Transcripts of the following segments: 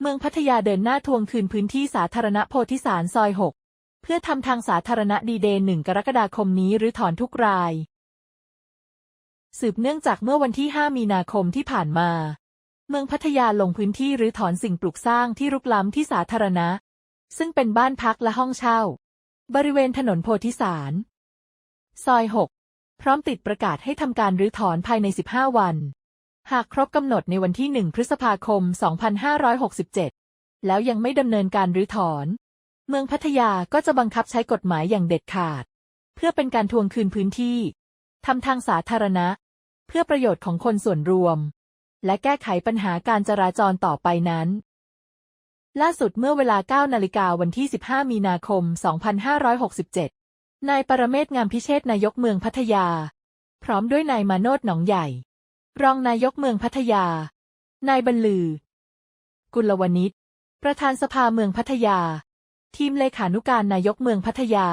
เมืองพัทยาเดินหน้าทวงคืนพื้นที่สาธารณะโพธิสารซอย 6 เพื่อทำทางสาธารณะดีเดย์หนึ่งกรกฎาคมนี้หรือถอนทุกราย สืบเนื่องจากเมื่อวันที่ 5 มีนาคมที่ผ่านมา เมืองพัทยาลงพื้นที่หรือถอนสิ่งปลูกสร้างที่รุกล้ำที่สาธารณะ ซึ่งเป็นบ้านพักและห้องเช่า บริเวณถนนโพธิสาร ซอย6 พร้อมติดประกาศให้ทำการรื้อถอนภายใน 15 วัน หากครบกำหนดในวันที่ 1 พฤษภาคม 2567 แล้วยังไม่ดำเนินการรื้อถอน เมืองพัทยาก็จะบังคับใช้กฎหมายอย่างเด็ดขาด เพื่อเป็นการทวงคืนพื้นที่ทำทางสาธารณะ เพื่อประโยชน์ของคนส่วนรวม และแก้ไขปัญหาการจราจรต่อไปนั้น ล่าสุดเมื่อเวลา 9 นาฬิกาวันที่ 15 มีนาคม 2567 นายปรเมศงามพิเชษนายกเมืองพัทยา พร้อมด้วยนายมาโนดหนองใหญ่ รองนายกเมืองพัทยา นายบรรลือ กุลวณิชประธานสภาเมืองพัทยา ทีมเลขานุการนายกเมืองพัทยา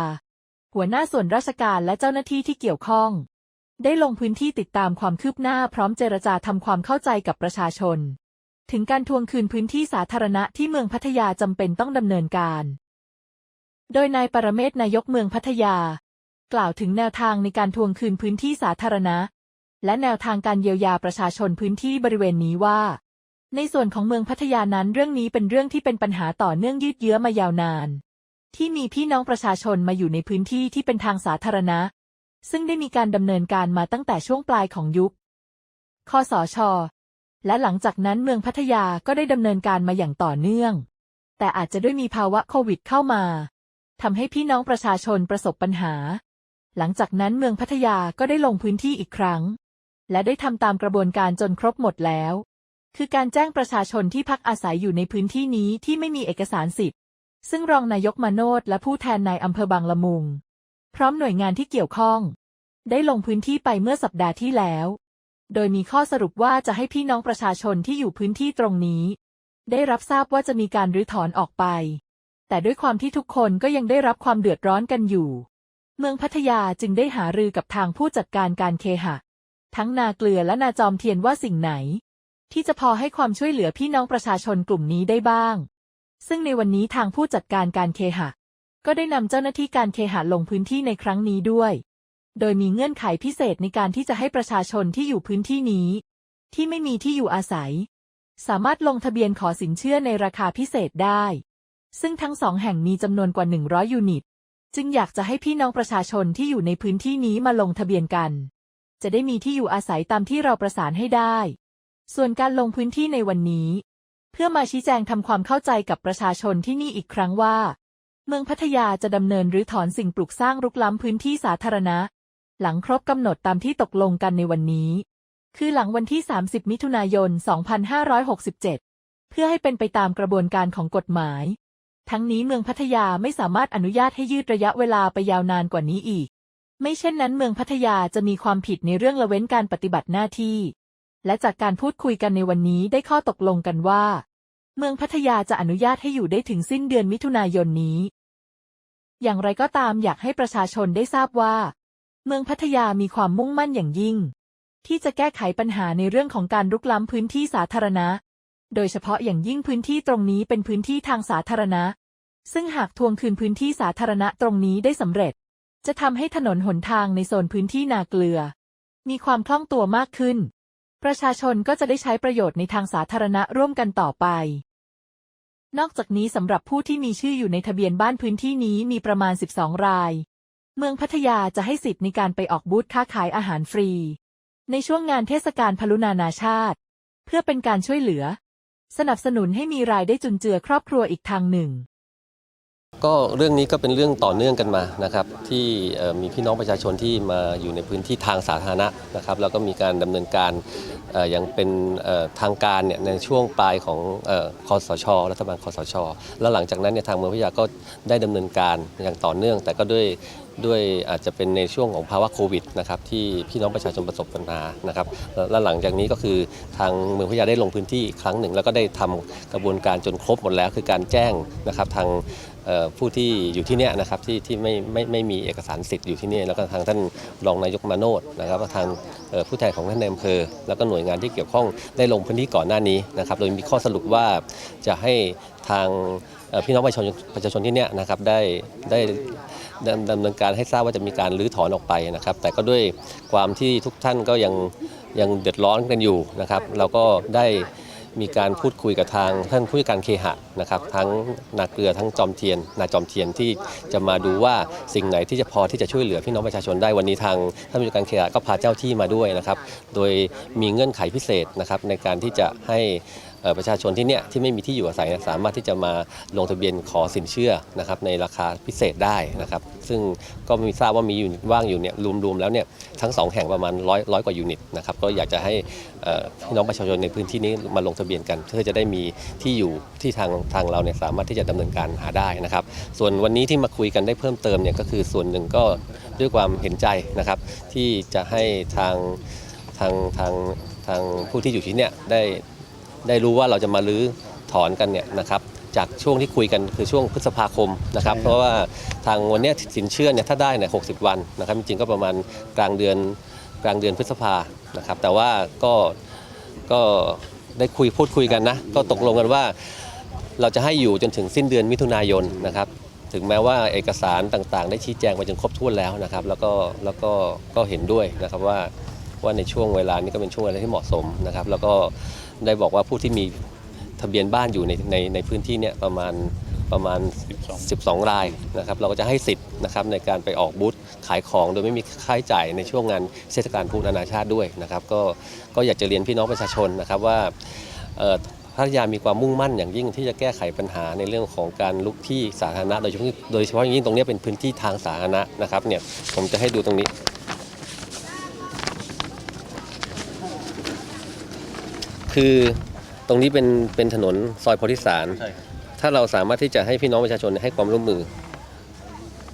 หัวหน้าส่วนราชการและเจ้าหน้าที่ที่เกี่ยวข้อง ได้ลงพื้นที่ติดตามความคืบหน้าพร้อมเจรจาทำความเข้าใจกับประชาชน ถึงการทวงคืนพื้นที่สาธารณะที่เมืองพัทยาจำเป็นต้องดำเนินการ โดยนายปรเมศนายกเมืองพัทยา กล่าวถึงแนวทางในการทวงคืนพื้นที่สาธารณะ และแนวทางการเยียวยาประชาชนพื้นที่บริเวณนี้ว่า ในส่วนของเมืองพัทยานั้นเรื่องนี้เป็นเรื่องที่เป็นปัญหาต่อเนื่องยืดเยื้อมายาวนาน ที่มีพี่น้องประชาชนมาอยู่ในพื้นที่ที่เป็นทางสาธารณะ ซึ่งได้มีการดำเนินการมาตั้งแต่ช่วงปลายของยุคคสช และหลังจากนั้นเมืองพัทยาก็ได้ดำเนินการมาอย่างต่อเนื่อง แต่อาจจะด้วยมีภาวะโควิดเข้ามา ทำให้พี่น้องประชาชนประสบปัญหา หลังจากนั้นเมืองพัทยาก็ได้ลงพื้นที่อีกครั้ง และได้ทำตามกระบวนการจนครบหมดแล้ว คือการแจ้งประชาชนที่พักอาศัยอยู่ในพื้นที่นี้ที่ไม่มีเอกสารสิทธิ์ ซึ่งรองนายกมาโนดและผู้แทนนายอำเภอบางละมุง พร้อมหน่วยงานที่เกี่ยวข้อง ได้ลงพื้นที่ไปเมื่อสัปดาห์ที่แล้ว โดยมีข้อสรุปว่าจะให้พี่น้องประชาชนที่อยู่พื้นที่ตรงนี้ ได้รับทราบว่าจะมีการรื้อถอนออกไป แต่ด้วยความที่ทุกคนก็ยังได้รับความเดือดร้อนกันอยู่ เมืองพัทยาจึงได้หารือกับทางผู้จัดการการเคหะ ทั้งนาเกลือและนาจอมเทียนว่าสิ่งไหน ที่จะพอให้ความช่วยเหลือพี่น้องประชาชนกลุ่มนี้ได้บ้าง ซึ่งในวันนี้ทางผู้จัดการการเคหะ ก็ได้นำเจ้าหน้าที่การเคหะลงพื้นที่ในครั้งนี้ด้วย โดยมีเงื่อนไขพิเศษในการที่จะให้ประชาชนที่อยู่พื้นที่นี้ ที่ไม่มีที่อยู่อาศัย สามารถลงทะเบียนขอสินเชื่อในราคาพิเศษได้ ซึ่งทั้งสองแห่งมีจำนวนกว่า 100 ยูนิต จึงอยากจะให้พี่น้องประชาชนที่อยู่ในพื้นที่นี้มาลงทะเบียนกัน จะได้มีที่อยู่อาศัยตามที่เราประสานให้ได้ ส่วนการลงพื้นที่ในวันนี้ เพื่อมาชี้แจงทำความเข้าใจกับประชาชนที่นี่อีกครั้งว่า เมืองพัทยาจะดำเนินหรือถอนสิ่งปลูกสร้างรุกล้ำพื้นที่สาธารณะ หลังครบกำหนดตามที่ตกลงกันในวันนี้ คือหลังวันที่ 30 มิถุนายน 2567 เพื่อให้เป็นไปตามกระบวนการของกฎหมาย ทั้งนี้เมืองพัทยาไม่สามารถอนุญาตให้ยืดระยะเวลาไปยาวนานกว่านี้อีก ไม่เช่นนั้นเมืองพัทยาจะมีความผิดในเรื่องละเว้นการปฏิบัติหน้าที่ และจากการพูดคุยกันในวันนี้ได้ข้อตกลงกันว่า เมืองพัทยาจะอนุญาตให้อยู่ได้ถึงสิ้นเดือนมิถุนายนนี้ อย่างไรก็ตามอยากให้ประชาชนได้ทราบว่า เมืองพัทยามีความมุ่งมั่นอย่างยิ่ง ที่จะแก้ไขปัญหาในเรื่องของการรุกล้ำพื้นที่สาธารณะ โดยเฉพาะอย่างยิ่งพื้นที่ตรงนี้เป็นพื้นที่ทางสาธารณะ ซึ่งหากทวงคืนพื้นที่สาธารณะตรงนี้ได้สำเร็จ จะทำให้ถนนหนทางในโซนพื้นที่นาเกลือ มีความคล่องตัวมากขึ้น ประชาชนก็จะได้ใช้ประโยชน์ในทางสาธารณะร่วมกันต่อไป นอกจากนี้สำหรับผู้ที่มีชื่ออยู่ในทะเบียนบ้านพื้นที่นี้มีประมาณ 12 ราย เมืองพัทยาจะให้สิทธิ์ในการไปออกบูธค้าขายอาหารฟรี ในช่วงงานเทศกาลพลุนานาชาติ เพื่อเป็นการช่วยเหลือ สนับสนุนให้มีรายได้จุนเจือครอบครัวอีกทางหนึ่ง ก็เรื่องนี้ก็เป็นเรื่องต่อเนื่องกันมานะครับที่มีพี่น้องประชาชนที่มาอยู่ในพื้นที่ทางสาธารณะนะครับแล้วก็มีการดำเนินการอย่างเป็นทางการเนี่ยในช่วงปลายของคอสช รัฐบาลคอสช แล้วหลังจากนั้นเนี่ยทางเมืองพัทยาก็ได้ดำเนินการอย่างต่อเนื่อง แต่ก็ด้วยด้วยอาจจะเป็นในช่วงของภาวะโควิดนะครับที่พี่น้องประชาชนประสบปัญหานะครับแล้วหลังจากนี้ก็คือทางเมืองพัทยาได้ลงพื้นที่อีกครั้งหนึ่ง แล้วก็ได้ทำกระบวนการจนครบหมดแล้ว คือการแจ้งนะครับทาง ผู้ที่อยู่ที่เนี่ยนะครับที่ที่ไม่ไม่ไม่มีเอกสารสิทธิ์อยู่ที่เนี่ยแล้วก็ทางท่านรองนายกมาโนดนะครับทางผู้แทนของท่านในอำเภอ แล้วก็หน่วยงานที่เกี่ยวข้องได้ลงพื้นที่ก่อนหน้านี้นะครับโดยมีข้อสรุปว่าจะให้ทางพี่น้องประชาชนประชาชนที่เนี่ยนะครับได้ได้ดำเนินการให้ทราบว่าจะมีการรื้อถอนออกไปนะครับ แต่ก็ด้วยความที่ทุกท่านก็ยังยังเดือดร้อนกันอยู่นะครับ เราก็ได้ มีการพูดคุยกับทางท่านผู้จัดการเคหะนะครับทั้งนาเกลือทั้งจอมเทียนนาจอมเทียนที่จะมาดูว่าสิ่งไหนที่จะพอที่จะช่วยเหลือพี่น้องประชาชนได้วันนี้ทางท่านผู้จัดการเคหะก็พาเจ้าที่มาด้วยนะครับ โดยมีเงื่อนไขพิเศษนะครับในการที่จะให้ ประชาชนที่เนี่ยที่ไม่มีที่อยู่อาศัยสามารถที่จะมาลงทะเบียนขอสินเชื่อนะครับในราคาพิเศษได้นะครับซึ่งก็มีทราบว่ามีอยูนิตว่างอยู่เนี่ยรวมๆแล้วเนี่ยทั้งสองแห่งประมาณร้อยร้อยกว่ายูนิตนะครับก็อยากจะให้พี่น้องประชาชนในพื้นที่นี้มาลงทะเบียนกัน เพื่อจะได้มีที่อยู่ที่ทางทางเราเนี่ยสามารถที่จะดำเนินการหาได้นะครับ ส่วนวันนี้ที่มาคุยกันได้เพิ่มเติมเนี่ยก็คือส่วนหนึ่งก็ด้วยความเห็นใจนะครับ ที่จะให้ทางทางทางทางผู้ที่อยู่ที่เนี่ยได้ ได้รู้ว่าเราจะมาลื้อถอนกันเนี่ยนะครับจากช่วงที่คุยกันคือช่วงพฤษภาคมนะครับ เพราะว่าทางวันเนี้ยสินเชื่อเนี่ยถ้าได้เนี่ยหกวันนะครับจริงๆก็ประมาณกลางเดือนกลางเดือนพฤษภานะครับ แต่ว่าก็ก็ได้คุยพูดคุยกันนะ ก็ตกลงกันว่า เราจะให้อยู่จนถึงสิ้นเดือนมิถุนายนนะครับ ถึงแม้ว่าเอกสารต่างๆ ได้ชี้แจงไปจนครบถ้วนแล้วนะครับ แล้วก็แล้วก็ก็เห็นด้วยนะครับว่าว่าในช่วงเวลานี้ก็เป็นช่วงเวลาที่เหมาะสมนะครับ แล้วก็ ได้บอกว่าผู้ที่มีทะเบียนบ้านอยู่ในในในพื้นที่เนี่ยประมาณประมาณ 12 รายนะครับ เราก็จะให้สิทธิ์นะครับในการไปออกบูธขายของโดยไม่มีค่าใช้จ่ายในช่วงงานเทศกาลพูนานาชาติด้วยนะครับ ก็ก็อยากจะเรียนพี่น้องประชาชนนะครับว่าเอ่อพัทยามีความมุ่งมั่นอย่างยิ่งที่จะแก้ไขปัญหาในเรื่องของการลุกที่สาธารณะโดยเฉพาะโดยเฉพาะอย่างยิ่งตรงนี้เป็นพื้นที่ทางสาธารณะนะครับเนี่ยผมจะให้ดูตรงนี้ คือตรงนี้เป็นเป็นถนนซอยโพธิสาร ใช่ครับถ้าเราสามารถที่จะให้พี่น้องประชาชนให้ความร่วมมือ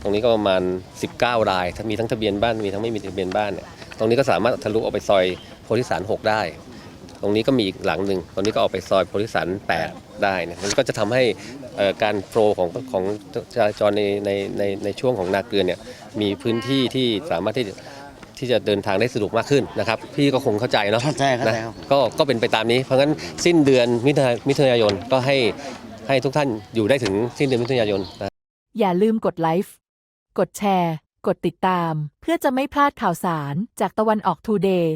ตรงนี้ก็ประมาณ 19 รายถ้ามีทั้งทะเบียนบ้านมีทั้งไม่มีทะเบียนบ้านเนี่ยตรงนี้ก็สามารถทะลุออกไปซอยโพธิสาร 6 ได้ ตรงนี้ก็มีอีกหลังหนึ่งตรงนี้ก็ออกไปซอยโพธิสาร 8 ได้เนยมันก็จะทำให้เอ่อการโฟลว์ของของจราจรในในในในช่วงของนาเกลือเนี่ยมีพื้นที่ที่สามารถที่จะ ที่จะเดินทางได้สะดวกมากขึ้นนะครับพี่ก็คงเข้าใจเนาะเข้าใจเข้าใจนะครับ ก็ก็เป็นไปตามนี้เพราะงั้นสิ้นเดือนมิถุนายมิถุนายนก็ให้ให้ทุกท่านอยู่ได้ถึงสิ้นเดือนมิถุนายนนะ อย่าลืมกดไลค์กดแชร์ กดติดตาม เพื่อจะไม่พลาดข่าวสารจากตะวันออกทูเดย์